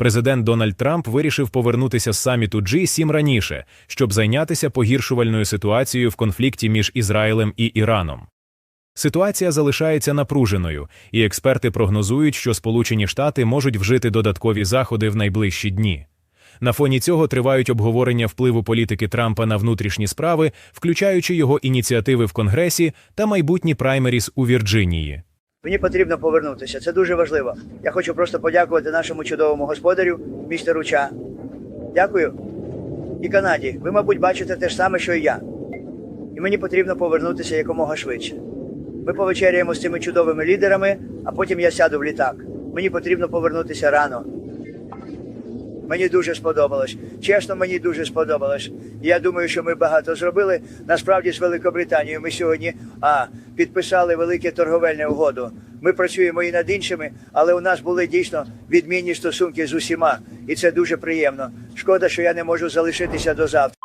Президент Дональд Трамп вирішив повернутися з саміту G7 раніше, щоб зайнятися погіршувальною ситуацією в конфлікті між Ізраїлем і Іраном. Ситуація залишається напруженою, і експерти прогнозують, що Сполучені Штати можуть вжити додаткові заходи в найближчі дні. На фоні цього тривають обговорення впливу політики Трампа на внутрішні справи, включаючи його ініціативи в Конгресі та майбутні праймеріс у Вірджинії. Мені потрібно повернутися. Це дуже важливо. Я хочу просто подякувати нашому чудовому господарю, містеру Ча. Дякую. І Канаді. Ви, мабуть, бачите те ж саме, що і я. І мені потрібно повернутися якомога швидше. Ми повечеряємо з цими чудовими лідерами, а потім я сяду в літак. Мені потрібно повернутися рано. Мені дуже сподобалось. Чесно, мені дуже сподобалось. Я думаю, що ми багато зробили. Насправді з Великобританією ми сьогодні а, підписали велике торговельне угоду. Ми працюємо і над іншими, але у нас були дійсно відмінні стосунки з усіма, і це дуже приємно. Шкода, що я не можу залишитися до завтра.